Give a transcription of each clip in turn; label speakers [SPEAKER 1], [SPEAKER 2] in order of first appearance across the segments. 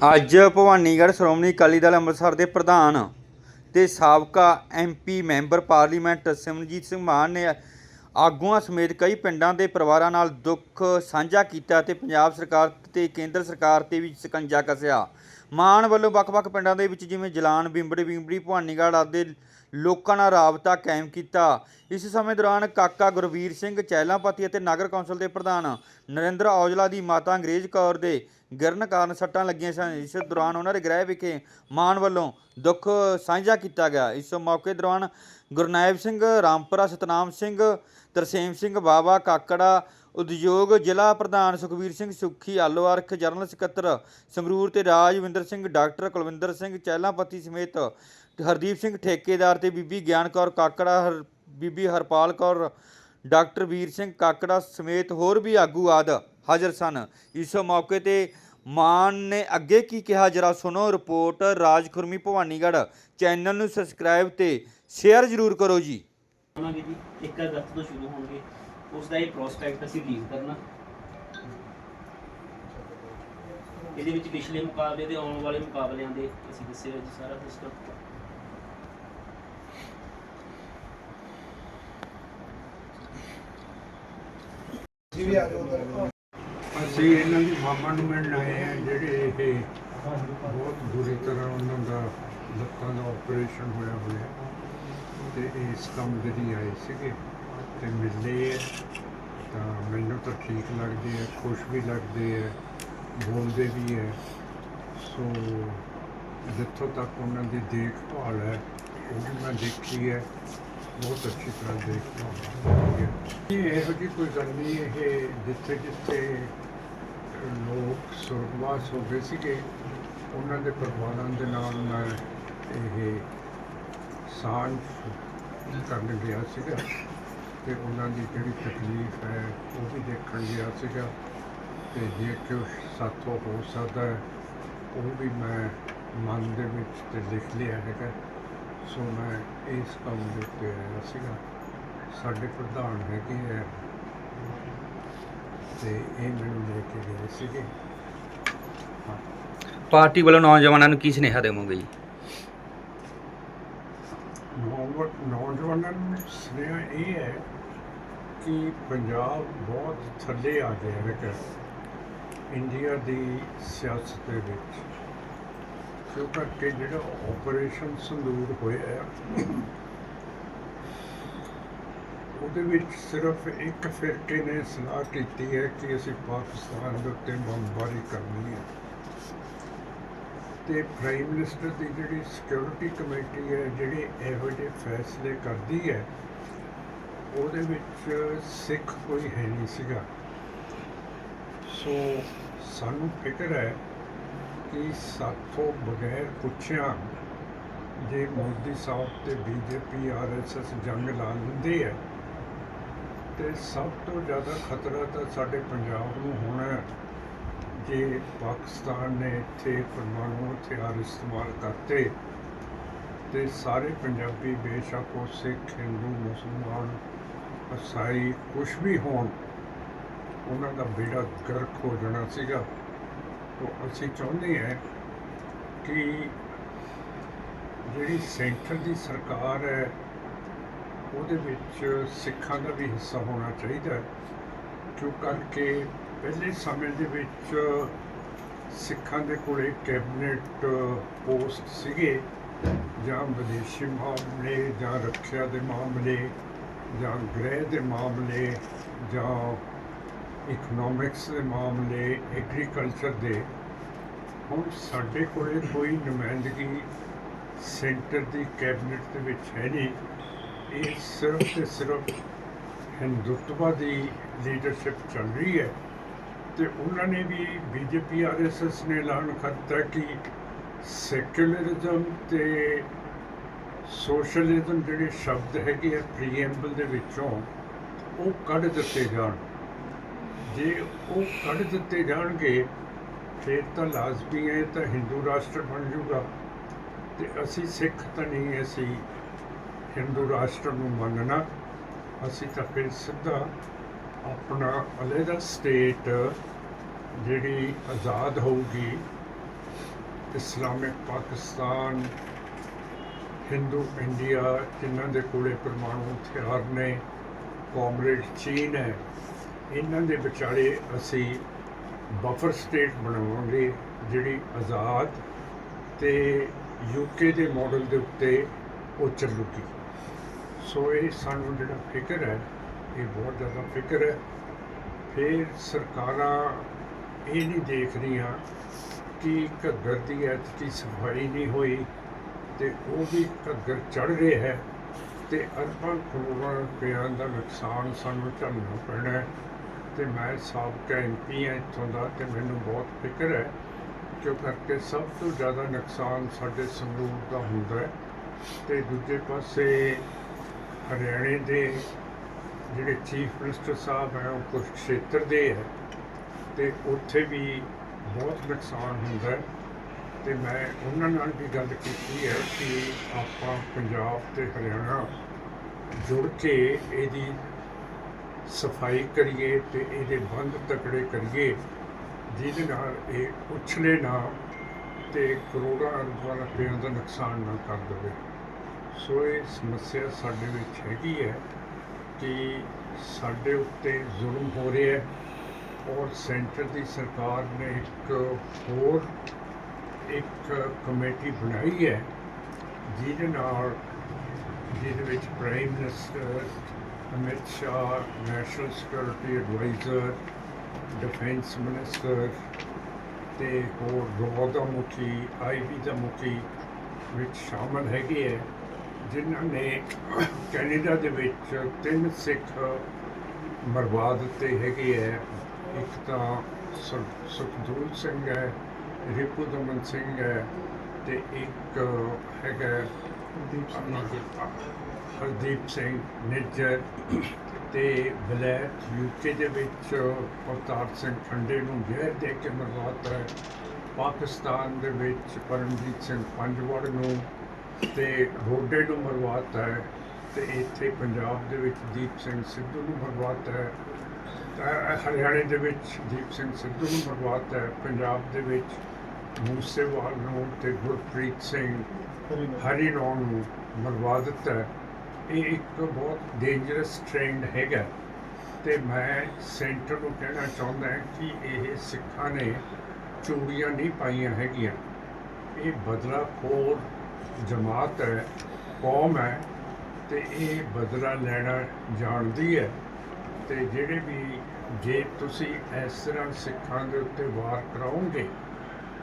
[SPEAKER 1] ਅੱਜ ਭਵਾਨੀਗੜ੍ਹ ਸ਼੍ਰੋਮਣੀ ਅਕਾਲੀ ਦਲ ਅੰਮ੍ਰਿਤਸਰ ਦੇ ਪ੍ਰਧਾਨ ਤੇ ਸਾਬਕਾ MP member parliament Simranjit Singh Mann ਨੇ ਆਗੂਆਂ ਸਮੇਤ ਕਈ ਪਿੰਡਾਂ ਦੇ ਪਰਿਵਾਰਾਂ ਨਾਲ ਦੁੱਖ ਸਾਂਝਾ ਕੀਤਾ ਤੇ ਪੰਜਾਬ ਸਰਕਾਰ ਤੇ ਕੇਂਦਰ ਸਰਕਾਰ ਤੇ ਵੀ ਸਕੰਜਾ ਕੱਸਿਆ। ਮਾਨ ਵੱਲੋਂ ਵੱਖ-ਵੱਖ ਪਿੰਡਾਂ ਦੇ ਵਿੱਚ ਜਿਵੇਂ ਜਲਾਨ, ਬਿੰਬੜੀ ਬਿੰਬੜੀ, ਭਵਾਨੀਗੜ੍ਹ ਆਦਿ ਲੋਕਾਂ ਨਾਲ ਰਾਬਤਾ ਕਾਇਮ ਕੀਤਾ। ਇਸ ਸਮੇਂ ਦੌਰਾਨ ਕਾਕਾ ਗੁਰਵੀਰ ਸਿੰਘ ਚੈਲਾਪਤੀ ਅਤੇ ਨਗਰ ਕੌਂਸਲ ਦੇ ਪ੍ਰਧਾਨ ਨਰਿੰਦਰ ਔਜਲਾ ਦੀ ਮਾਤਾ ਅੰਗਰੇਜ਼ ਕੌਰ ਦੇ ਗਿਰਨ ਕਾਰਨ ਸੱਟਾਂ ਲੱਗੀਆਂ ਸਨ। ਇਸ ਦੌਰਾਨ ਉਹਨਾਂ ਦੇ ਗ੍ਰਹਿ ਵਿਖੇ ਮਾਨ ਵੱਲੋਂ ਦੁੱਖ ਸਾਂਝਾ ਕੀਤਾ ਗਿਆ। ਇਸ ਮੌਕੇ ਦੌਰਾਨ ਗੁਰਨਾਇਬ ਸਿੰਘ, ਰਾਮਪੁਰਾ ਸਤਨਾਮ ਸਿੰਘ, ਤਰਸੇਮ ਸਿੰਘ, ਬਾਵਾ, ਕਾਕੜਾ ਉਦਯੋਗ ਜ਼ਿਲ੍ਹਾ ਪ੍ਰਧਾਨ ਸੁਖਵੀਰ ਸਿੰਘ ਸੁੱਖੀ ਆਲੋਆਰਖ ਜਨਰਲ ਸਕੱਤਰ ਸੰਗਰੂਰ ਤੇ ਰਾਜਵਿੰਦਰ ਸਿੰਘ, ਡਾਕਟਰ ਕੁਲਵਿੰਦਰ ਸਿੰਘ ਚੈਲਾਪਤੀ ਸਮੇਤ ਹਰਦੀਪ ਸਿੰਘ ਠੇਕੇਦਾਰ ਤੇ ਬੀਬੀ ਗਿਆਨ ਕੌਰ ਕਾਕੜਾ, ਹਰ ਬੀਬੀ ਹਰਪਾਲ ਕੌਰ, ਡਾਕਟਰ ਵੀਰ ਸਿੰਘ ਕਾਕੜਾ ਸਮੇਤ ਹੋਰ ਵੀ ਆਗੂ ਆਦ ਹਾਜ਼ਰ ਸਨ। ਇਸ ਮੌਕੇ ਤੇ ਮਾਨ ਨੇ ਅੱਗੇ ਕੀ ਕਿਹਾ, ਜਰਾ ਸੁਣੋ ਰਿਪੋਰਟ ਰਾਜ ਖੁਰਮੀ ਭਵਾਨੀਗੜ੍ਹ ਚੈਨਲ ਨੂੰ ਸਬਸਕ੍ਰਾਈਬ ਤੇ ਸ਼ੇਅਰ ਜ਼ਰੂਰ ਕਰੋ ਜੀ।
[SPEAKER 2] ਹੋਣਗੇ ਜੀ 1 ਅਗਸਤ ਤੋਂ ਸ਼ੁਰੂ ਹੋਣਗੇ। ਉਸ ਦਾ ਇਹ ਪ੍ਰੋਸਪੈਕਟ ਅਸੀਂ ਰਿਲੀਜ਼ ਕਰਨਾ। ਇਹਦੇ ਵਿੱਚ ਪਿਛਲੇ ਮੁਕਾਬਲੇ ਦੇ ਆਉਣ ਵਾਲੇ ਮੁਕਾਬਲਿਆਂ ਦੇ ਅਸੀਂ ਦੱਸਿਆ ਜੀ ਸਾਰਾ ਸਿਸਟਮ
[SPEAKER 3] ਅਸੀਂ ਇਹਨਾਂ ਦੀ ਮਾਮਾ ਨੂੰ ਮਿਲਣ ਆਏ ਆ ਜਿਹੜੇ ਇਹ ਬਹੁਤ ਬੁਰੀ ਤਰ੍ਹਾਂ ਉਹਨਾਂ ਦਾ ਲੱਤਾਂ ਦਾ ਆਪਰੇਸ਼ਨ ਹੋਇਆ ਹੋਇਆ ਤੇ ਇਸ ਕੰਮ ਦੇ ਲਈ ਆਏ ਸੀਗੇ। ਤੇ ਮਿਲੇ ਆ, ਤਾਂ ਮੈਨੂੰ ਤਾਂ ਠੀਕ ਲੱਗਦੇ ਆ, ਖੁਸ਼ ਵੀ ਲੱਗਦੇ ਆ, ਬੋਲਦੇ ਵੀ ਹੈ ਸੋ ਜਿੱਥੋਂ ਤੱਕ ਉਹਨਾਂ ਦੀ ਦੇਖਭਾਲ ਹੈ, ਉਹ ਵੀ ਮੈਂ ਦੇਖੀ ਹੈ। ਬਹੁਤ ਅੱਛੀ ਤਰ੍ਹਾਂ ਦੇਖਭਾਲ ਹੋਈ ਹੈ। ਇਹ ਇਹੋ ਜਿਹੀ ਕੋਈ ਗੱਲ ਨਹੀਂ, ਇਹ ਜਿੱਥੇ ਜਿੱਥੇ ਲੋਕ ਸੁਰਗਵਾਸ ਹੋ ਗਏ ਸੀਗੇ, ਉਹਨਾਂ ਦੇ ਪਰਿਵਾਰਾਂ ਦੇ ਨਾਲ ਮੈਂ ਇਹ ਸਾਂਝ ਕਰਨ ਗਿਆ ਸੀਗਾ। ਤੇ ਉਹਨਾਂ ਦੀ ਜਿਹੜੀ ਤਕਲੀਫ ਹੈ, ਉਹ ਵੀ ਦੇਖਣ ਗਿਆ ਸੀਗਾ। ਤੇ ਜੇ ਕਿ ਸਾਥੋਂ ਹੋ ਸਕਦਾ ਉਹ ਵੀ ਮੈਂ ਮਨ ਦੇ ਵਿੱਚ ਤੇ ਲਿਖ ਲਿਆ ਹੈਗਾ। ਸੋ ਮੈਂ ਇਸ ਕੰਮ ਦੇ ਉੱਤੇ ਆਇਆ ਸੀਗਾ। ਸਾਡੇ ਪ੍ਰਧਾਨ ਹੈਗੇ ਹੈ ਤੇ ਇਹ ਮੈਨੂੰ ਲੈ ਕੇ ਗਏ ਸੀਗੇ। ਹਾਂ।
[SPEAKER 1] ਪਾਰਟੀ ਵੱਲੋਂ ਨੌਜਵਾਨਾਂ ਨੂੰ ਕੀ ਸੁਨੇਹਾ ਦੇਵੋਗੇ ਜੀ
[SPEAKER 3] ਨੌ- ਨੌਜਵਾਨਾਂ ਨੂੰ ਸੁਨੇਹਾ ਇਹ ਹੈ ਕਿ ਪੰਜਾਬ ਬਹੁਤ ਥੱਲੇ ਆ ਗਿਆ ਹੈ ਇੰਡੀਆ ਦੀ ਸਿਆਸਤ ਦੇ ਵਿੱਚ। ਕਿਉਂ ਕਰਕੇ ਜਿਹੜਾ ਆਪਰੇਸ਼ਨ ਸੰਦੂਰ ਹੋਇਆ ਹੈ, ਉਹਦੇ ਵਿੱਚ ਸਿਰਫ ਇੱਕ ਫਿਰਕੇ ਨੇ ਸਲਾਹ ਕੀਤੀ ਹੈ ਕਿ ਅਸੀਂ ਪਾਕਿਸਤਾਨ ਦੇ ਉੱਤੇ ਬੰਬਾਰੀ ਕਰਨੀ ਹੈ। ਤੇ ਪ੍ਰਾਈਮ ਮਿਨਿਸਟਰ ਦੀ ਜਿਹੜੀ ਸਿਕਿਉਰਿਟੀ ਕਮੇਟੀ ਹੈ, ਜਿਹੜੀ ਇਹੋ ਜਿਹੇ ਫੈਸਲੇ ਕਰਦੀ ਹੈ, ਉਹਦੇ ਵਿੱਚ ਸਿੱਖ ਕੋਈ ਹੈ ਨਹੀਂ ਸੀਗਾ। ਸੋ ਸਾਨੂੰ ਫਿਕਰ ਹੈ ਕਿ ਸਾਥੋਂ ਬਗੈਰ ਪੁੱਛਿਆ ਜੇ ਮੋਦੀ ਸਾਹਿਬ ਤੇ ਬੀਜੇਪੀ ਆਰਐਸਐਸ ਜੰਗ ਲਾ ਲੈਂਦੇ ਹੈ ਤੇ ਸਭ ਤੋਂ ਜ਼ਿਆਦਾ ਖਤਰਾ ਤਾਂ ਸਾਡੇ ਪੰਜਾਬ ਨੂੰ ਹੋਣਾ ਹੈ। ਜੇ ਪਾਕਿਸਤਾਨ ਨੇ ਇੱਥੇ ਪਰਮਾਣੂ ਹਥਿਆਰ ਇਸਤੇਮਾਲ ਕਰਤੇ ਤੇ ਸਾਰੇ ਪੰਜਾਬੀ ਬੇਸ਼ੱਕ ਉਹ ਸਿੱਖ ਹਿੰਦੂ ਮੁਸਲਮਾਨ ਈਸਾਈ ਕੁਛ ਵੀ ਹੋਣ, ਉਹਨਾਂ ਦਾ ਬੇੜਾ ਗਰਕ ਹੋ ਜਾਣਾ ਸੀਗਾ। ਤੋਂ ਅਸੀਂ ਚਾਹੁੰਦੇ ਹਾਂ ਕਿ ਜਿਹੜੀ ਸੈਂਟਰ ਦੀ ਸਰਕਾਰ ਹੈ, ਉਹਦੇ ਵਿੱਚ ਸਿੱਖਾਂ ਦਾ ਵੀ ਹਿੱਸਾ ਹੋਣਾ ਚਾਹੀਦਾ ਕਿਉਂ ਕਰਕੇ ਪਹਿਲੇ ਸਮੇਂ ਦੇ ਵਿੱਚ ਸਿੱਖਾਂ ਦੇ ਕੋਲੇ ਕੈਬਨਿਟ ਪੋਸਟ ਸੀਗੇ, ਜਾਂ ਵਿਦੇਸ਼ੀ ਮਾਮਲੇ, ਜਾਂ ਰੱਖਿਆ ਦੇ ਮਾਮਲੇ, ਜਾਂ ਗ੍ਰਹਿ ਦੇ ਮਾਮਲੇ, ਜਾਂ ਇਕਨੋਮਿਕਸ ਦੇ ਮਾਮਲੇ ਐਗਰੀਕਲਚਰ ਦੇ। ਹੁਣ ਸਾਡੇ ਕੋਲੇ ਕੋਈ ਨੁਮਾਇੰਦਗੀ ਸੈਂਟਰ ਦੀ ਕੈਬਨਿਟ ਦੇ ਵਿੱਚ ਹੈ ਨਹੀਂ। ਇਹ ਸਿਰਫ ਤੇ ਸਿਰਫ ਹਿੰਦੁਤਵਾ ਦੀ ਲੀਡਰਸ਼ਿਪ ਚੱਲ ਰਹੀ ਹੈ। ਤੇ ਉਹਨਾਂ ਨੇ ਵੀ ਬੀਜੇਪੀ ਆਰਐਸਐਸ ਨੇ ਐਲਾਨ ਕਰਤਾ ਕਿ ਸੈਕੂਲਰਿਜ਼ਮ ਤੇ ਸੋਸ਼ਲਿਜ਼ਮ ਜਿਹੜੇ ਸ਼ਬਦ ਹੈਗੇ ਆ ਪ੍ਰੀਐਮਬਲ ਦੇ ਵਿੱਚੋਂ ਉਹ ਕੱਢ ਦਿੱਤੇ ਜਾਣ। ਜੇ ਉਹ ਕੱਢ ਦਿੱਤੇ ਜਾਣਗੇ, ਫਿਰ ਤਾਂ ਲਾਜ਼ਮੀ ਹੈ ਤਾਂ ਹਿੰਦੂ ਰਾਸ਼ਟਰ ਬਣ ਜਾਊਗਾ। ਤੇ ਅਸੀਂ ਸਿੱਖ ਤਾਂ ਨਹੀਂ ਅਸੀਂ ਹਿੰਦੂ ਰਾਸ਼ਟਰ ਨੂੰ ਮੰਨਣਾ। ਅਸੀਂ ਤਾਂ ਫਿਰ ਸਿੱਧਾ ਆਪਣਾ ਅਲੱਗਾ ਸਟੇਟ ਜਿਹੜੀ ਆਜ਼ਾਦ ਹੋਊਗੀ ਇਸਲਾਮਿਕ ਪਾਕਿਸਤਾਨ ਹਿੰਦੂ ਇੰਡੀਆ ਜਿਨ੍ਹਾਂ ਦੇ ਕੋਲੇ ਪਰਮਾਣੂ ਹਥਿਆਰ ਨੇ ਕਾਮਰੇਡ ਚੀਨ ਹੈ, ਇਹਨਾਂ ਦੇ ਵਿਚਾਲੇ ਅਸੀਂ ਬਫਰ ਸਟੇਟ ਬਣਾਵਾਂਗੇ ਜਿਹੜੀ ਆਜ਼ਾਦ ਤੇ ਯੂਕੇ ਦੇ ਮਾਡਲ ਦੇ ਉੱਤੇ ਉਹ ਚੱਲੂਗੀ ਸੋ ਇਹ ਸਾਨੂੰ ਜਿਹੜਾ ਫਿਕਰ ਹੈ ਇਹ ਬਹੁਤ ਜ਼ਿਆਦਾ ਫਿਕਰ ਹੈ। ਫਿਰ ਸਰਕਾਰਾਂ ਇਹ ਨਹੀਂ ਦੇਖ ਰਹੀਆਂ ਕਿ ਘੱਗਰ ਦੀ ਐਤਕੀ ਸਫ਼ਾਈ ਨਹੀਂ ਹੋਈ ਤੇ ਉਹ ਵੀ ਘੱਗਰ ਚੜ ਰਿਹਾ ਹੈ ਤੇ ਅਰਬਾਂ ਕਰੋੜਾਂ ਰੁਪਇਆਂ ਦਾ ਨੁਕਸਾਨ ਸਾਨੂੰ ਝੱਲਣਾ ਪੈਣਾ ਹੈ। ਤੇ ਮੈਂ ਸਾਬਕਾ ਐਮਪੀ ਹਾਂ ਇੱਥੋਂ ਦਾ ਤੇ ਮੈਨੂੰ ਬਹੁਤ ਫਿਕਰ ਹੈ ਕਿਉਂ ਕਰਕੇ ਸਭ ਤੋਂ ਜ਼ਿਆਦਾ ਨੁਕਸਾਨ ਸਾਡੇ ਸੰਗਰੂਰ ਦਾ ਹੁੰਦਾ ਹੈ। ਤੇ ਦੂਜੇ ਪਾਸੇ ਹਰਿਆਣੇ ਦੇ ਜਿਹੜੇ ਚੀਫ ਮਿਨਿਸਟਰ ਸਾਹਿਬ ਹੈ, ਉਹ ਕੁਰਕਸ਼ੇਤਰ ਦੇ ਹੈ ਤੇ ਉੱਥੇ ਵੀ ਬਹੁਤ ਨੁਕਸਾਨ ਹੁੰਦਾ ਹੈ। ਤੇ ਮੈਂ ਉਹਨਾਂ ਨਾਲ ਵੀ ਗੱਲ ਕੀਤੀ ਹੈ ਕਿ ਆਪਾਂ ਪੰਜਾਬ ਤੇ ਹਰਿਆਣਾ ਜੁੜ ਕੇ ਇਹਦੀ ਸਫ਼ਾਈ ਕਰੀਏ ਤੇ ਇਹਦੇ ਬੰਦ ਤਕੜੇ ਕਰੀਏ, ਜਿਹਦੇ ਨਾਲ ਇਹ ਉਛਲੇ ਨਾ ਤੇ ਕਰੋੜਾਂ ਅਰਬਾਂ ਰੁਪਏ ਦਾ ਨੁਕਸਾਨ ਨਾ ਕਰ ਦੇਵੇ। ਸੋ ਇਹ ਸਮੱਸਿਆ ਸਾਡੇ ਵਿੱਚ ਹੈਗੀ ਹੈ। ਕਿ ਸਾਡੇ ਉੱਤੇ ਜ਼ੁਲਮ ਹੋ ਰਿਹਾ ਹੈ ਔਰ ਸੈਂਟਰ ਦੀ ਸਰਕਾਰ ਨੇ ਇੱਕ ਹੋਰ ਇੱਕ ਕਮੇਟੀ ਬਣਾਈ ਹੈ, ਜਿਹਦੇ ਨਾਲ, ਜਿਹਦੇ ਵਿੱਚ prime minister Amit Shah national security adviser defence minister ਤੇ ਹੋਰ ਰੋ ਦਾ ਮੁਖੀ ਆਈਬੀ ਦਾ ਮੁਖੀ ਵਿੱਚ ਸ਼ਾਮਲ ਹੈਗੇ ਹੈ। ਜਿਨ੍ਹਾਂ ਨੇ ਕੈਨੇਡਾ ਦੇ ਵਿੱਚ ਤਿੰਨ ਸਿੱਖ ਮਰਵਾ ਦਿੱਤੇ ਹੈਗੇ ਹੈ ਇੱਕ ਤਾਂ ਸੁਖ- ਸੁਖਦੂਰ ਸਿੰਘ ਹੈ ਰਿਪੂ ਦਮਨ ਸਿੰਘ ਹੈ ਤੇ ਇੱਕ ਹੈਗਾ ਹਰਦੀਪ ਸਿੰਘ ਨਿੱਜਰ। ਤੇ ਵਲੈਤ ਯੂਕੇ ਦੇ ਵਿੱਚ ਅਵਤਾਰ ਸਿੰਘ ਖੰਡੇ ਨੂੰ ਜ਼ਹਿਰ ਦੇ ਕੇ ਮਰਵਾਤਾ ਹੈ ਪਾਕਿਸਤਾਨ ਦੇ ਵਿੱਚ ਪਰਮਜੀਤ ਸਿੰਘ ਪੰਜਵੜ ਨੂੰ ਤੇ ਰੋਡੇ ਨੂੰ ਮਰਵਾਤਾ ਹੈ ਤੇ ਇੱਥੇ ਪੰਜਾਬ ਦੇ ਵਿੱਚ ਦੀਪ ਸਿੰਘ ਸਿੱਧੂ ਨੂੰ ਮਰਵਾਤਾ ਹੈ। ਹਰਿਆਣੇ ਦੇ ਵਿੱਚ ਦੀਪ ਸਿੰਘ ਸਿੱਧੂ ਨੂੰ ਮਰਵਾਤਾ ਹੈ। ਪੰਜਾਬ ਦੇ ਵਿੱਚ ਮੂਸੇਵਾਲ ਨੂੰ ਤੇ ਗੁਰਪ੍ਰੀਤ ਸਿੰਘ ਹਰੀਨੌਨ ਨੂੰ ਮਰਵਾ ਦਿੱਤਾ ਇਹ ਇੱਕ ਬਹੁਤ ਡੇਂਜਰਸ ਟ੍ਰੈਂਡ ਹੈਗਾ। ਤੇ ਮੈਂ ਸੈਂਟਰ ਨੂੰ ਕਹਿਣਾ ਚਾਹੁੰਦਾ ਕਿ ਇਹ ਸਿੱਖਾਂ ਨੇ ਚੂੜੀਆਂ ਨਹੀਂ ਪਾਈਆਂ ਹੈਗੀਆਂ। ਇਹ ਬਦਲਾ ਬਦਲਾਖੋਰ ਜਮਾਤ ਹੈ ਕੌਮ ਹੈ ਤੇ ਇਹ ਬਦਲਾ ਲੈਣਾ ਜਾਣਦੀ ਹੈ। ਤੇ ਜਿਹੜੇ ਵੀ ਜੇ ਤੁਸੀਂ ਇਸ ਤਰ੍ਹਾਂ ਸਿੱਖਾਂ ਦੇ ਉੱਤੇ ਵਾਰ ਕਰਾਓਗੇ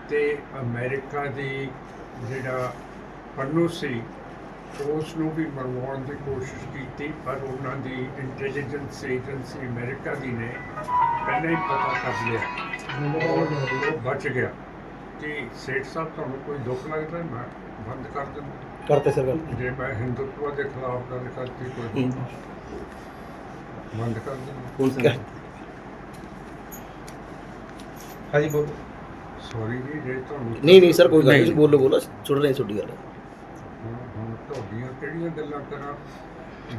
[SPEAKER 3] ਤੇ ਅਮਰੀਕਾ ਦੀ ਜਿਹੜਾ ਪੰਨੂ ਸੀ ਉਸ ਨੂੰ ਵੀ ਮਰਵਾਉਣ ਦੀ ਕੋਸ਼ਿਸ਼ ਕੀਤੀ ਪਰ ਉਹਨਾਂ ਦੀ ਇੰਟੈਲੀਜੈਂਸ ਏਜੰਸੀ ਅਮਰੀਕਾ ਦੀ ਨੇ ਪਹਿਲਾਂ ਹੀ ਪਤਾ ਕਰ ਲਿਆ। ਉਹ ਬਚ ਗਿਆ। ਕਿ ਸੇਠ ਸਾਹਿਬ ਤੁਹਾਨੂੰ ਕੋਈ ਦੁੱਖ ਲੱਗਦਾ? ਹੈ? ਮੈਂ ਬੰਦ ਕਰ ਦਿੰਦਾ।
[SPEAKER 4] ਕਰਤੇ ਸਰ
[SPEAKER 3] ਜੇ ਮੈਂ ਹਿੰਦੂਤਵ ਦੇ ਖਿਲਾਫ ਗੱਲ ਕਰਤੀ ਕੋਈ ਬੰਦ ਕਰ ਦਿੰਦਾ।
[SPEAKER 4] ਹੁਣ ਸਰ? ਹਾਂਜੀ ਬੋਲ।
[SPEAKER 3] ਸੌਰੀ ਜੀ ਜੇ ਤੁਹਾਨੂੰ
[SPEAKER 4] ਨਹੀਂ ਨਹੀਂ ਸਰ ਕੋਈ ਗੱਲ ਨਹੀਂ ਬੋਲੋ ਬੋਲੋ ਸੁਣ ਰਹੇ ਛੋਟੀ ਗੱਲ।
[SPEAKER 3] ਹੁਣ ਤੁਹਾਡੀਆਂ ਕਿਹੜੀਆਂ ਗੱਲਾਂ ਕਰਾਂ?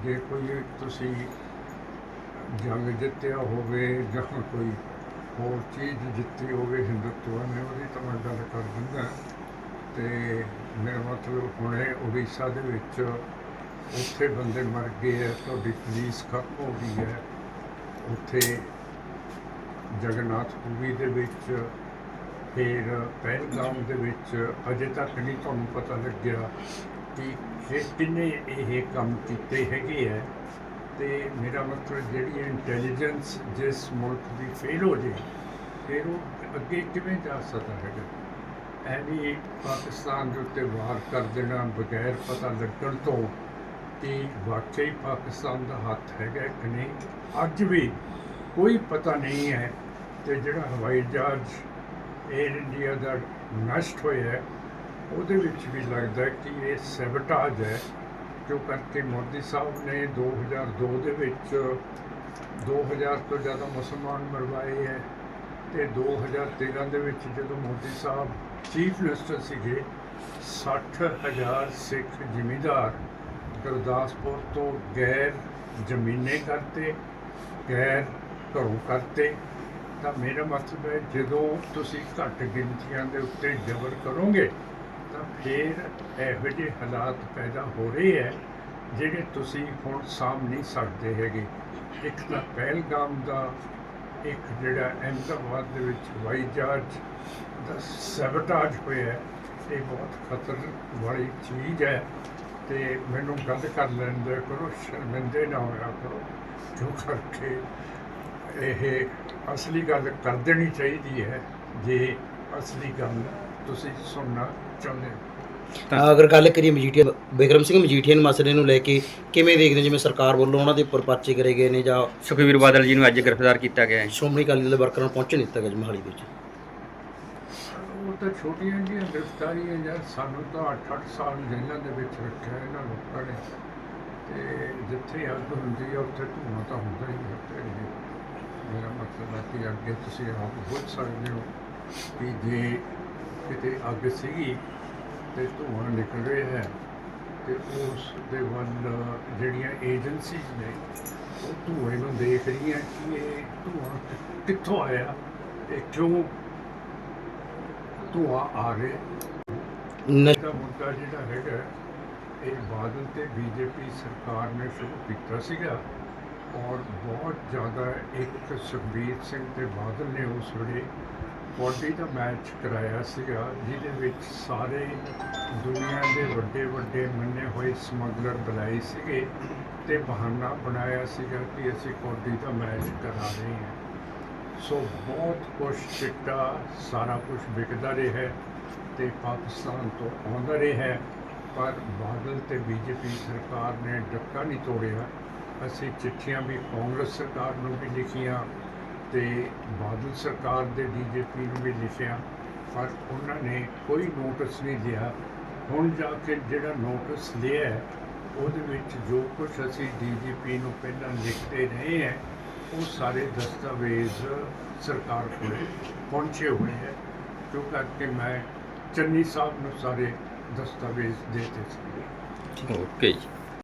[SPEAKER 3] ਜੇ ਕੋਈ ਤੁਸੀਂ ਜੰਗ ਜਿੱਤਿਆ ਹੋਵੇ ਜਾਂ ਕੋਈ ਹੋਰ ਚੀਜ਼ ਜਿੱਤੀ ਹੋਵੇ ਹਿੰਦੁੱਤਵ ਨੇ ਉਹਦੀ ਤਾਂ ਮੈਂ ਗੱਲ ਕਰ ਦਿੰਦਾ। ਤੇ ਮੇਰਾ ਮਤਲਬ ਹੁਣੇ ਉੜੀਸਾ ਦੇ ਵਿੱਚ ਉੱਥੇ ਬੰਦੇ ਮਰ ਗਏ ਹੈ ਤੁਹਾਡੀ ਪੁਲਿਸ ਖਤਮ ਹੋ ਗਈ ਹੈ। ਉੱਥੇ ਜਗਨਨਾਥ ਪੁਰੀ ਦੇ ਵਿੱਚ, ਫਿਰ ਪਹਿਲਗਾਮ ਦੇ ਵਿੱਚ ਅਜੇ ਤੱਕ ਨਹੀਂ ਤੁਹਾਨੂੰ ਪਤਾ ਲੱਗਿਆ ਕਿ ਇਹ ਕਿੰਨੇ ਇਹ ਕੰਮ ਕੀਤੇ ਹੈਗੇ ਹੈ ਤੇ ਮੇਰਾ ਮਤਲਬ ਜਿਹੜੀ ਇੰਟੈਲੀਜੈਂਸ ਜਿਸ ਮੁਲਕ ਦੀ ਫੇਲ ਹੋ ਜੇ, ਫਿਰ ਉਹ ਅੱਗੇ ਕਿਵੇਂ ਜਾ ਸਕਦਾ ਹੈਗਾ? ਐਵੇਂ ਪਾਕਿਸਤਾਨ ਦੇ ਉੱਤੇ ਵਾਰ ਕਰ ਦੇਣਾ ਬਗੈਰ ਪਤਾ ਲੱਗਣ ਤੋਂ ਕਿ ਵਾਕਈ ਪਾਕਿਸਤਾਨ ਦਾ ਹੱਥ ਹੈਗਾ ਕਿ ਨਹੀਂ। ਅੱਜ ਵੀ ਕੋਈ ਪਤਾ ਨਹੀਂ ਹੈ ਤੇ ਜਿਹੜਾ ਹਵਾਈ ਜਹਾਜ਼ 에ਅਰ ਇੰਡੀਆ ਦਾ ਨਸ਼ਟ ਹੋਇਆ ਉਹਦੇ ਵਿੱਚ ਵੀ ਲੱਗਦਾ ਕਿ ਇਹ ਸੈਬਟਾਜ ਹੈ। ਜੋ ਕਰਕੇ ਮੋਦੀ ਸਾਹਿਬ ਨੇ 2002 ਦੇ ਵਿੱਚ 2000 ਤੋਂ ਜ਼ਿਆਦਾ ਮੁਸਲਮਾਨ ਮਰਵਾਏ ਹੈ ਤੇ 2013 ਦੇ ਵਿੱਚ ਜਦੋਂ ਮੋਦੀ ਸਾਹਿਬ ਚੀਫ ਮਿਨਿਸਟਰ ਸੀਗੇ 60000 ਸਿੱਖ ਜ਼ਿਮੀਂਦਾਰ ਗੁਰਦਾਸਪੁਰ ਤੋਂ ਗੈਰ ਜ਼ਮੀਨੇ ਕਰਤੇ, ਗੈਰ ਘਰੋਂ ਕਰਤੇ। ਤਾਂ ਮੇਰਾ ਮਤਲਬ ਹੈ, ਜਦੋਂ ਤੁਸੀਂ ਘੱਟ ਗਿਣਤੀਆਂ ਦੇ ਉੱਤੇ ਜ਼ਬਰ ਕਰੋਗੇ, ਤਾਂ ਫਿਰ ਇਹੋ ਜਿਹੇ ਹਾਲਾਤ ਪੈਦਾ ਹੋ ਰਹੇ ਹੈ, ਜਿਹੜੇ ਤੁਸੀਂ ਹੁਣ ਸਾਂਭ ਨਹੀਂ ਸਕਦੇ ਹੈਗੇ। ਇੱਕ ਤਾਂ ਪਹਿਲਗਾਮ ਦਾ ਇੱਕ ਜਿਹੜਾ ਅਹਿਮਦਾਬਾਦ ਦੇ ਵਿੱਚ ਹਵਾਈ ਜਹਾਜ਼ ਦਾ ਸੈਬਟਾਜ ਹੋਇਆ ਇਹ ਬਹੁਤ ਖਤਰ ਵਾਲੀ ਚੀਜ਼ ਹੈ ਤੇ ਮੈਨੂੰ ਗੱਲ ਕਰ ਲੈਣ ਦਿਆ ਕਰੋ, ਸ਼ਰਮਿੰਦੇ ਨਾ ਹੋਇਆ ਕਰੋ, ਜੋ ਕਰਕੇ ਇਹ ਅਸਲੀ ਗੱਲ ਕਰ ਦੇਣੀ ਚਾਹੀਦੀ ਹੈ, ਜੇ ਅਸਲੀ ਗੱਲ ਤੁਸੀਂ ਸੁਣਨਾ ਚਾਹੁੰਦੇ ਹੋ।
[SPEAKER 4] ਅਗਰ ਗੱਲ ਕਰੀਏ ਮਜੀਠੀਆ ਬਿਕਰਮ ਸਿੰਘ ਮਜੀਠੀਆ ਨੂੰ ਮਸਲੇ ਨੂੰ ਲੈ ਕੇ ਕਿਵੇਂ ਦੇਖਦੇ? ਜਿਵੇਂ ਸਰਕਾਰ ਵੱਲੋਂ ਉਹਨਾਂ ਦੇ ਉੱਪਰ ਪਰਚੇ ਕਰੇ ਗਏ ਨੇ ਜਾਂ
[SPEAKER 1] ਸੁਖਬੀਰ ਬਾਦਲ ਜੀ ਨੂੰ ਅੱਜ ਗ੍ਰਿਫਤਾਰ ਕੀਤਾ ਗਿਆ ਹੈ।
[SPEAKER 4] ਸ਼੍ਰੋਮਣੀ ਅਕਾਲੀ ਦਲ ਦੇ ਵਰਕਰਾਂ ਨੂੰ ਪਹੁੰਚਣ ਦਿੱਤਾ ਗਿਆ ਜਮਹਾਲੀ ਵਿੱਚ।
[SPEAKER 3] ਉਹ ਤਾਂ ਛੋਟੀਆਂ ਜਿਹੀਆਂ ਗ੍ਰਿਫਤਾਰੀਆਂ ਯਾਰ ਸਾਨੂੰ ਤਾਂ 8-8 ਸਾਲ ਜੇਲ੍ਹਾਂ ਦੇ ਵਿੱਚ ਰੱਖਿਆ ਇਹਨਾਂ ਲੋਕਾਂ ਨੇ। ਤੇ ਜਿੱਥੇ ਅੱਗ ਹੁੰਦੀ ਹੈ ਉੱਥੇ ਧੂਆਂ ਤਾਂ ਹੁੰਦਾ ਹੀ ਹੈ ਮੇਰਾ ਮਤਲਬ ਹੈ ਕਿ ਅੱਗੇ ਤੁਸੀਂ ਆਪ ਬੁੱਝ ਸਕਦੇ ਹੋ ਕਿ ਜੇ ਕਿਤੇ ਅੱਗ ਸੀਗੀ ਤੇ ਧੂਆਂ ਨਿਕਲ ਰਿਹਾ ਹੈ ਤੇ ਉਸ ਦੇ ਵੱਲ ਜਿਹੜੀਆਂ ਏਜੰਸੀਜ਼ ਨੇ ਉਹ ਧੂਏ ਨੂੰ ਦੇਖ ਰਹੀਆਂ ਕਿ ਇਹ ਧੂਆਂ ਕਿੱਥੋਂ ਆਇਆ ਤੇ ਕਿਉਂ ਧੂਆਂ ਆ ਰਿਹਾ
[SPEAKER 4] ਨਸ਼-
[SPEAKER 3] ਇਹਦਾ ਮੁੱਦਾ ਜਿਹੜਾ ਹੈਗਾ ਇਹ ਬਾਦਲ ਤੇ ਬੀਜੇਪੀ ਸਰਕਾਰ ਨੇ ਸ਼ੁਰੂ ਕੀਤਾ ਸੀਗਾ ਔਰ ਬਹੁਤ ਜ਼ਿਆਦਾ ਇੱਕ ਸੁਖਬੀਰ ਸਿੰਘ ਤੇ ਬਾਦਲ ਨੇ ਉਸ ਵੇਲੇ ਕਬੱਡੀ ਦਾ ਮੈਚ ਕਰਾਇਆ ਸੀਗਾ, ਜਿਹਦੇ ਵਿੱਚ ਸਾਰੇ ਦੁਨੀਆ ਦੇ ਵੱਡੇ ਵੱਡੇ ਮੰਨੇ ਹੋਏ ਸਮਗਲਰ ਬੁਲਾਏ ਸੀਗੇ ਤੇ ਬਹਾਨਾ ਬਣਾਇਆ ਸੀਗਾ ਕਿ ਅਸੀਂ ਕਬੱਡੀ ਦਾ ਮੈਚ ਕਰਾ ਰਹੇ ਹਾਂ। ਸੋ ਬਹੁਤ ਕੁਛ ਚਿੱਟਾ, ਸਾਰਾ ਕੁਝ ਵਿਕਦਾ ਰਿਹਾ ਹੈ ਤੇ ਪਾਕਿਸਤਾਨ ਤੋਂ ਆਉਂਦਾ ਰਿਹਾ, ਪਰ ਬਾਦਲ ਤੇ ਬੀਜੇਪੀ ਸਰਕਾਰ ਨੇ ਡੱਕਾ ਨਹੀਂ ਤੋੜਿਆ। ਅਸੀਂ ਚਿੱਠੀਆਂ ਵੀ ਕਾਂਗਰਸ ਸਰਕਾਰ ਨੂੰ ਵੀ ਲਿਖੀਆਂ ਤੇ ਬਾਦਲ ਸਰਕਾਰ ਦੇ ਡੀਜੀਪੀ ਨੂੰ ਵੀ ਲਿਖਿਆ, ਪਰ ਉਹਨਾਂ ਨੇ ਕੋਈ ਨੋਟਿਸ ਨਹੀਂ ਲਿਆ। ਹੁਣ ਜਾ ਕੇ ਜਿਹੜਾ ਨੋਟਿਸ ਲਿਆ ਉਹਦੇ ਵਿੱਚ ਜੋ ਕੁਝ ਅਸੀਂ ਡੀਜੀਪੀ ਨੂੰ ਪਹਿਲਾਂ ਲਿਖਦੇ ਰਹੇ ਹੈ, ਉਹ ਸਾਰੇ ਦਸਤਾਵੇਜ਼ ਸਰਕਾਰ ਕੋਲੇ ਪਹੁੰਚੇ ਹੋਏ ਹੈ। ਜੋ ਕਰਕੇ ਮੈਂ ਚੰਨੀ ਸਾਹਿਬ ਨੂੰ ਸਾਰੇ ਦਸਤਾਵੇਜ਼ ਦੇ ਦਿੱਤੇ ਸੀ।
[SPEAKER 1] ਓਕੇ ਜੀ।